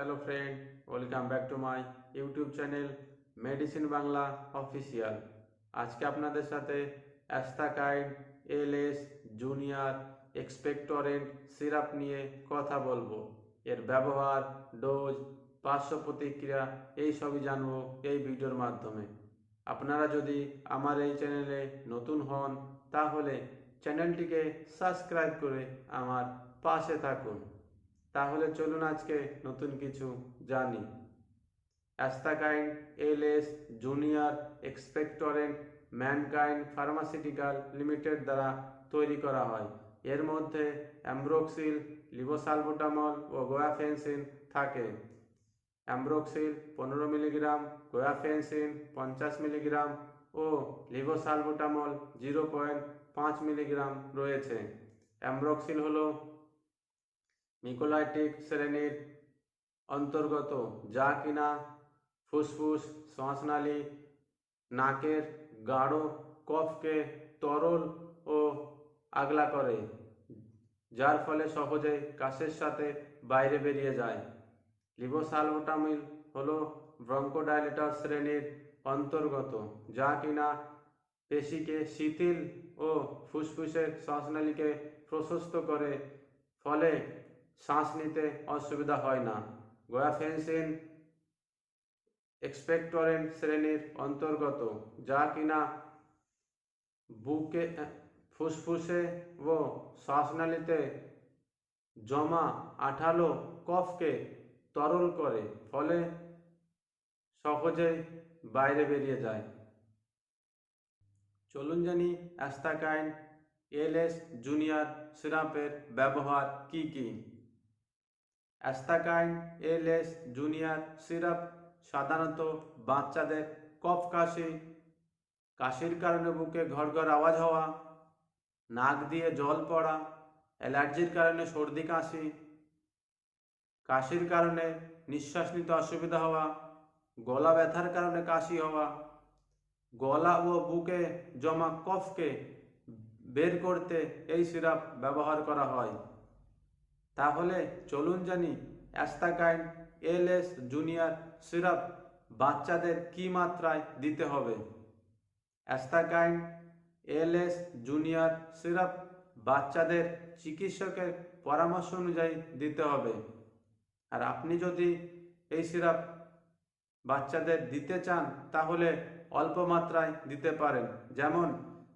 Hello friend welcome back to my YouTube channel medicine Bangla official আজকে আপনাদের সাথে Asthakind LS junior expectorant syrup নিয়ে কথা বলব। এর ব্যবহার ডোজ পার্শ্ব প্রতিক্রিয়া, এই সবই জানব এই ভিডিওর মাধ্যমে। আপনারা যদি আমার এই চ্যানেলে নতুন হন, তাহলে চ্যানেলটিকে সাবস্ক্রাইব করে আমার পাশে থাকুন। তাহলে চলুন আজকে নতুন কিছু জানি। Asthakind LS junior expectorant Mankind pharmaceutical limited দ্বারা তৈরি করা হয়। এর মধ্যে অ্যাম্ব্রোক্সিল লিবোসালবুটামল ও গোয়াফেন্সিন থাকে। অ্যাম্ব্রোক্সিল পনেরো মিলিগ্রাম গোয়াফেন্সিন পঞ্চাশ মিলিগ্রাম ও লিবোসালবুটামল জিরো পয়েন্ট পাঁচ মিলিগ্রাম রয়েছে। অ্যাম্ব্রোক্সিল হলো মিকোলাইটিক শ্রেণির অন্তর্গত, যা কিনা ফুসফুস, শ্বাসনালী, নাকের গাঢ় কফকে তরল ও আগলা করে, যার ফলে সহজে কাশের সাথে বাইরে বেরিয়ে যায়। লিবোসালবোটামিল হল ব্রঙ্কোডাইলেটর শ্রেণির অন্তর্গত, যা কিনা পেশিকে শিথিল ও ফুসফুসের শ্বাসনালীকে প্রশস্ত করে, ফলে শ্বাস নিতে অসুবিধা হয় না। গোয়াফেন্সিন এক্সপেক্টরেন্ট শ্রেণির অন্তর্গত, যা কিনা বুকে ফুসফুসে ও শ্বাসনালীতে জমা আঠালো কফকে তরল করে, ফলে সহজেই বাইরে বেরিয়ে যায়। চলুন জানি অ্যাস্তাকাইন এলএস জুনিয়র সিরাপের ব্যবহার কি কি? অ্যাস্তাকাইন এলএস, জুনিয়র সিরাপ সাধারণত বাচ্চাদের কফ কাশি, কাশির কারণে বুকে ঘর ঘর আওয়াজ হওয়া, নাক দিয়ে জল পড়া, অ্যালার্জির কারণে সর্দি কাশি, কাশির কারণে নিঃশ্বাস নিতে অসুবিধা হওয়া, গলা ব্যথার কারণে কাশি হওয়া, গলা ও বুকে জমা কফকে বের করতে এই সিরাপ ব্যবহার করা হয়। তাহলে চলুন জানি অ্যাস্তাকাইন এলএস জুনিয়র সিরাপ বাচ্চাদের কি মাত্রায় দিতে হবে? অ্যাস্তাকাইন এলএস জুনিয়র সিরাপ বাচ্চাদের চিকিৎসকের পরামর্শ অনুযায়ী দিতে হবে। আর আপনি যদি এই সিরাপ বাচ্চাদের দিতে চান, তাহলে অল্প মাত্রায় দিতে পারেন। যেমন,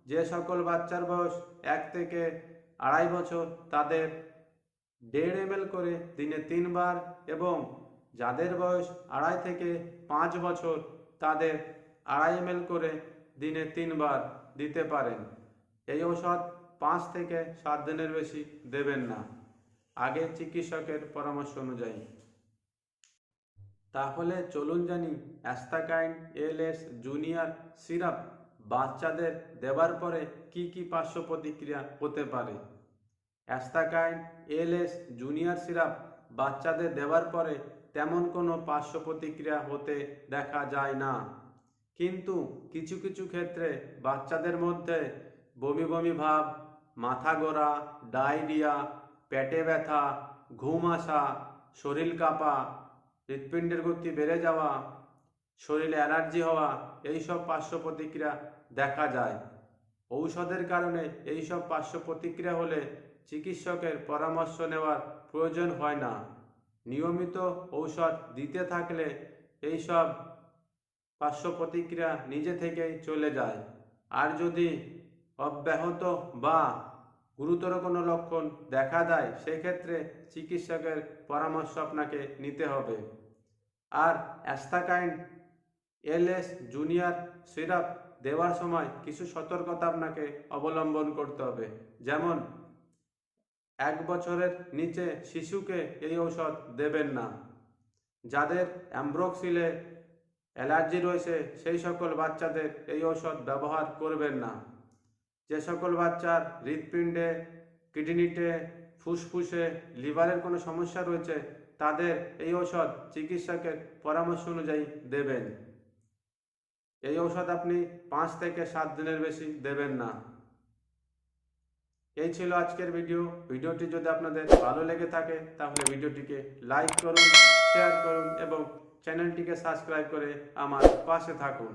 যে সকল বাচ্চার বয়স এক থেকে আড়াই বছর, তাদের দেড় এম করে দিনে তিনবার এবং যাদের বয়স আড়াই থেকে পাঁচ বছর, তাদের আড়াই এম করে দিনে তিনবার দিতে পারেন। এই ঔষধ পাঁচ থেকে সাত দিনের বেশি দেবেন না। আগে চিকিৎসকের পরামর্শ অনুযায়ী। তাহলে চলুন জানি অ্যাস্তাকাইন এলএস, জুনিয়র সিরাপ বাচ্চাদের দেবার পরে কি কি পার্শ্ব প্রতিক্রিয়া হতে পারে? অ্যাস্তাকাইন এলএস জুনিয়র সিরাপ বাচ্চাদের দেওয়ার পরে তেমন কোনো পার্শ্ব প্রতিক্রিয়া হতে দেখা যায় না। কিন্তু কিছু কিছু ক্ষেত্রে বাচ্চাদের মধ্যে বমি বমি ভাব, মাথা গোড়া ডায়রিয়া, পেটে ব্যথা, ঘুম আসা, শরীর কাঁপা, হৃৎপিণ্ডের গতি বেড়ে যাওয়া, শরীরে অ্যালার্জি হওয়া, এইসব পার্শ্ব প্রতিক্রিয়া দেখা যায়। ঔষধের কারণে এইসব পার্শ্ব প্রতিক্রিয়া হলে চিকিৎসকের পরামর্শ নেওয়ার প্রয়োজন হয় না। নিয়মিত ঔষধ দিতে থাকলে এইসব পার্শ্ব প্রতিক্রিয়া নিজে থেকেই চলে যায়। আর যদি অব্যাহত বা গুরুতর কোনো লক্ষণ দেখা দেয়, সেক্ষেত্রে চিকিৎসকের পরামর্শ আপনাকে নিতে হবে। আর অ্যাস্তাকাইন এলএস জুনিয়র সিরাপ দেওয়ার সময় কিছু সতর্কতা আপনাকে অবলম্বন করতে হবে। যেমন এক বছরের নিচে শিশুকে এই ঔষধ দেবেন না। যাদের অ্যাম্ব্রোক্সিলে অ্যালার্জি রয়েছে, সেই সকল বাচ্চাদের এই ঔষধ ব্যবহার করবেন না। যে সকল বাচ্চার হৃৎপিণ্ডে, কিডনিতে, ফুসফুসে, লিভারের কোনো সমস্যা রয়েছে, তাদের এই ঔষধ চিকিৎসকের পরামর্শ অনুযায়ী দেবেন। এই ঔষধ আপনি পাঁচ থেকে সাত দিনের বেশি দেবেন না। এই ছিল আজকের ভিডিও ভিডিওটি যদি আপনাদের ভালো লেগে থাকে, তাহলে ভিডিওটিকে লাইক করুন শেয়ার করুন এবং চ্যানেলটিকে সাবস্ক্রাইব করে আমার পাশে থাকুন।